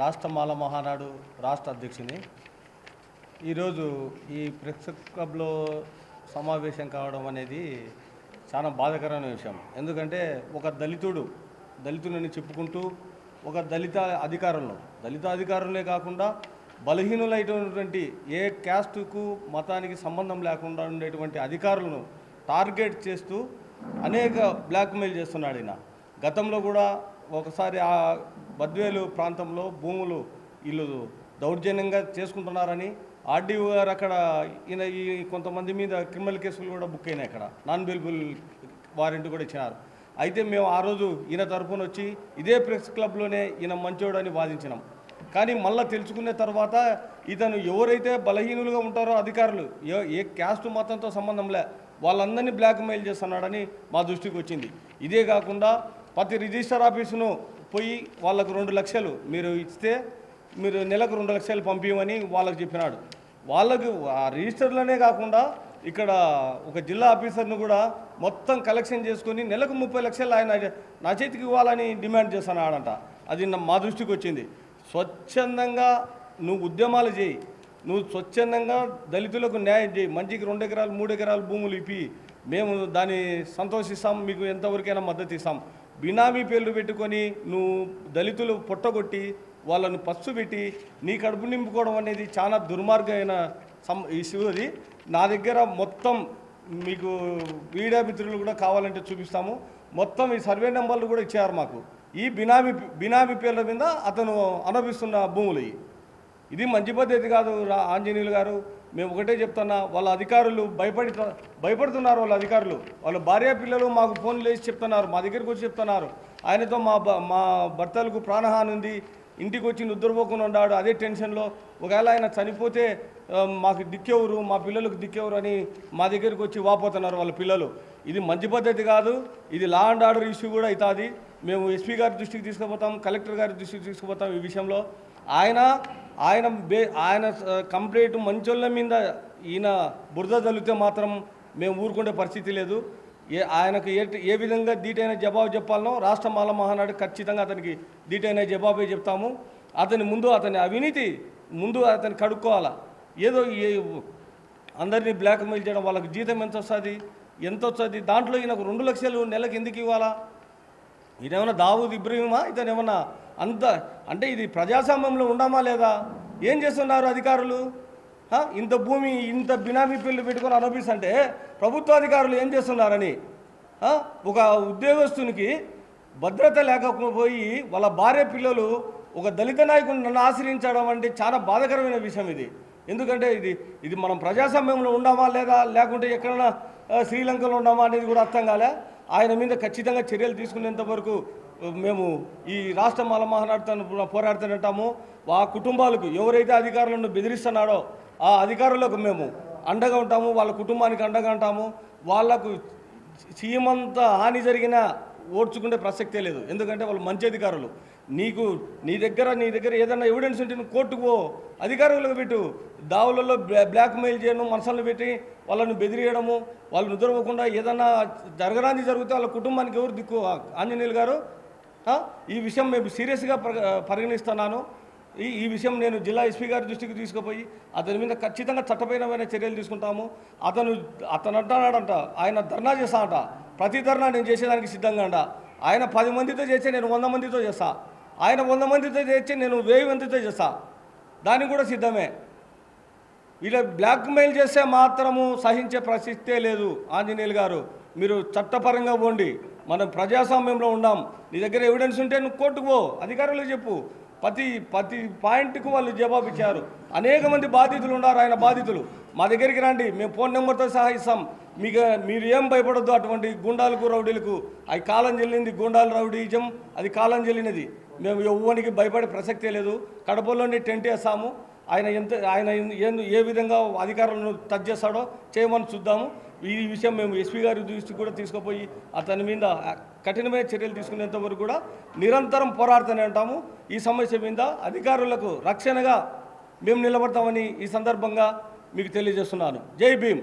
రాష్ట్ర మాల మహానాడు రాష్ట్ర అధ్యక్షుని. ఈరోజు ఈ ప్రెస్ క్లబ్లో సమావేశం కావడం అనేది చాలా బాధాకరమైన విషయం. ఎందుకంటే ఒక దళితుడు దళితులని చెప్పుకుంటూ ఒక దళిత అధికారులను దళిత అధికారులే కాకుండా బలహీనులైనటువంటి ఏ క్యాస్టుకు మతానికి సంబంధం లేకుండా ఉండేటువంటి అధికారులను టార్గెట్ చేస్తూ అనేక బ్లాక్మెయిల్ చేస్తున్నాడు ఈయన. గతంలో కూడా ఒకసారి ఆ బద్వేలు ప్రాంతంలో భూములు వీళ్ళు దౌర్జన్యంగా చేసుకుంటున్నారని ఆర్డీఓ గారు అక్కడ ఈయన ఈ కొంతమంది మీద క్రిమినల్ కేసులు కూడా బుక్ అయినాయి అక్కడ. నాన్ బెయిలబుల్ వారెంట్ కూడా ఇచ్చినారు. అయితే మేము ఆ రోజు ఈయన తరఫున వచ్చి ఇదే ప్రెస్ క్లబ్లోనే ఈయన మంచోడు అని వాదించినాం. కానీ మళ్ళీ తెలుసుకునే తర్వాత ఇతను ఎవరైతే బలహీనులుగా ఉంటారో అధికారులు ఏ ఏ క్యాస్ట్ మతంతో సంబంధం లే వాళ్ళందరినీ బ్లాక్మెయిల్ చేస్తున్నాడని మా దృష్టికి వచ్చింది. ఇదే కాకుండా ప్రతి రిజిస్టర్ ఆఫీసును పోయి వాళ్ళకు రెండు లక్షలు మీరు ఇస్తే మీరు నెలకు రెండు లక్షలు పంపించమని వాళ్ళకు చెప్పినాడు. వాళ్ళకు ఆ రిజిస్టర్లోనే కాకుండా ఇక్కడ ఒక జిల్లా ఆఫీసర్ను కూడా మొత్తం కలెక్షన్ చేసుకుని నెలకు ముప్పై లక్షలు ఆయన నా చేతికి ఇవ్వాలని డిమాండ్ చేస్తున్నాడంట. అది మా దృష్టికి వచ్చింది. స్వచ్ఛందంగా నువ్వు ఉద్యమాలు చేయి. నువ్వు స్వచ్ఛందంగా దళితులకు న్యాయం చేయి. మంచికి రెండు ఎకరాలు మూడు ఎకరాలు భూములు ఇప్పి. మేము దాన్ని సంతోషిస్తాం మీకు ఎంతవరకైనా మద్దతు ఇస్తాం. బినామీ పేర్లు పెట్టుకొని నువ్వు దళితులు పొట్టగొట్టి వాళ్ళను పచ్చు పెట్టి నీ కడుపు నింపుకోవడం అనేది చాలా దుర్మార్గమైన సమ్ ఇష్యూ అది. నా దగ్గర మొత్తం మీకు మీడియా మిత్రులు కూడా కావాలంటే చూపిస్తాము. మొత్తం ఈ సర్వే నెంబర్లు కూడా ఇచ్చారు మాకు. ఈ బినామీ బినామీ పేర్ల మీద అతను అనుభవిస్తున్న భూములు ఇది మంచి పద్ధతి కాదు రా ఆంజనేయులు గారు. మేము ఒకటే చెప్తున్నా వాళ్ళ అధికారులు భయపడి భయపడుతున్నారు వాళ్ళ అధికారులు. వాళ్ళ భార్య పిల్లలు మాకు ఫోన్లు వేసి చెప్తున్నారు మా దగ్గరికి వచ్చి చెప్తున్నారు. ఆయనతో మా మా భర్తలకు ప్రాణహాని ఉంది ఇంటికి వచ్చి నిద్రపోకుండా ఉన్నాడు అదే టెన్షన్లో. ఒకవేళ ఆయన చనిపోతే మాకు దిక్కెవరు మా పిల్లలకు దిక్కెవరు అని మా దగ్గరికి వచ్చి వాపోతున్నారు వాళ్ళ పిల్లలు. ఇది మంచి పద్ధతి కాదు ఇది లా అండ్ ఆర్డర్ ఇష్యూ కూడా అవుతుంది. మేము ఎస్పీ గారి దృష్టికి తీసుకుపోతాం కలెక్టర్ గారి దృష్టికి తీసుకుపోతాం ఈ విషయంలో. ఆయన ఆయన బే ఆయన కంప్లీట్ మంచోళ్ళ మీద ఈయన బురద తలితే మాత్రం మేము ఊరుకునే పరిస్థితి లేదు. ఏ ఆయనకు ఏ ఏ విధంగా దీటైన జవాబు చెప్పాలనో రాష్ట్ర మాల మహానాడు ఖచ్చితంగా అతనికి దీటైన జవాబే చెప్తాము. అతని ముందు అతని అవినీతి ముందు అతను కడుక్కోవాలా. ఏదో ఏ అందరినీ బ్లాక్మెయిల్ చేయడం వాళ్ళకి జీతం ఎంత వస్తుంది ఎంత వస్తుంది దాంట్లో ఈయనకు రెండు లక్షలు నెలకు ఎందుకు ఇవ్వాలా? ఇదేమన్నా దావూద్ ఇబ్రహీమా? ఇతను ఏమన్నా అంత అంటే ఇది ప్రజాస్వామ్యంలో ఉండామా లేదా? ఏం చేస్తున్నారు అధికారులు? ఇంత భూమి ఇంత బినామీ పిల్లలు పెట్టుకొని అనుభవిస్తుంటే ప్రభుత్వాధికారులు ఏం చేస్తున్నారని? ఒక ఉద్యోగస్తునికి భద్రత లేకపోయి వాళ్ళ భార్య పిల్లలు ఒక దళిత నాయకుడిని నన్ను ఆశ్రయించడం అంటే చాలా బాధాకరమైన విషయం ఇది. ఎందుకంటే ఇది ఇది మనం ప్రజాస్వామ్యంలో ఉండామా లేదా? లేకుంటే ఎక్కడైనా శ్రీలంకలో ఉండామా అనేది కూడా అర్థం కాలే. ఆయన మీద ఖచ్చితంగా చర్యలు తీసుకునేంత వరకు మేము ఈ రాష్ట్ర మాల మహానాడుతో పోరాడుతుంటాము. ఆ కుటుంబాలకు ఎవరైతే అధికారులను బెదిరిస్తున్నాడో ఆ అధికారులకు మేము అండగా ఉంటాము వాళ్ళ కుటుంబానికి అండగా ఉంటాము. వాళ్ళకు సీమంత హాని జరిగినా ఓడ్చుకునే ప్రసక్తే లేదు. ఎందుకంటే వాళ్ళు మంచి అధికారులు. నీకు నీ దగ్గర నీ దగ్గర ఏదైనా ఎవిడెన్స్ ఉంటే నువ్వు కోర్టుకు పో. అధికారులకు పెట్టు. దావులలో బ్లాక్మెయిల్ చేయడం మనసులను పెట్టి వాళ్ళను బెదిరియడము వాళ్ళు నిద్రపోకుండా ఏదైనా జరగరాంది జరిగితే వాళ్ళ కుటుంబానికి ఎవరు దిక్కు? ఆంజనేయులు గారు? ఈ విషయం మేము సీరియస్గా పరిగణిస్తున్నాను. ఈ ఈ విషయం నేను జిల్లా ఎస్పీ గారి దృష్టికి తీసుకుపోయి అతని మీద ఖచ్చితంగా చట్టపరమైన చర్యలు తీసుకుంటాము. అతను అతను అంటాడంట ఆయన ధర్నా చేస్తానంట ప్రతి ధర్నా నేను చేసేదానికి సిద్ధంగా అంట ఆయన పది మందితో చేస్తే నేను వంద మందితో చేస్తా. ఆయన వంద మందితో చేస్తే నేను వెయ్యి మందితో చేస్తా. దానికి కూడా సిద్ధమే. ఇలా బ్లాక్మెయిల్ చేస్తే మాత్రము సహించే ప్రసక్తే లేదు ఆంజనేయులు గారు. మీరు చట్టపరంగా పోండి. మనం ప్రజాస్వామ్యంలో ఉన్నాం. నీ దగ్గర ఎవిడెన్స్ ఉంటే నువ్వు కోర్టుకు పో. అధికారులు చెప్పు. ప్రతి ప్రతి పాయింట్కు వాళ్ళు జవాబు ఇచ్చారు. అనేక మంది బాధితులు ఉన్నారు ఆయన బాధితులు. మా దగ్గరికి రండి. మేము ఫోన్ నెంబర్తో సహా ఇస్తాం. మీకు మీరు ఏం భయపడద్దు అటువంటి గుండాలకు రౌడీలకు. అది కాలం చెల్లింది గుండాలు రౌడీజం అది కాలం చెల్లినది. మేము ఎవ్వనికి భయపడే ప్రసక్తే లేదు. కడపలోనే టెంట్ వేస్తాము ఆయన ఎంత ఆయన ఏ- ఏ విధంగా అధికారులను టచ్ చేస్తాడో చేయమని చూద్దాము. ఈ విషయం మేము ఎస్పీ గారి దృష్టికి కూడా తీసుకుపోయి అతని మీద కఠినమైన చర్యలు తీసుకునేంత వరకు కూడా నిరంతరం పోరాడుతూనే ఉంటాము. ఈ సమస్య మీద అధికారులకు రక్షణగా మేము నిలబడతామని ఈ సందర్భంగా మీకు తెలియజేస్తున్నాను. జై భీమ్!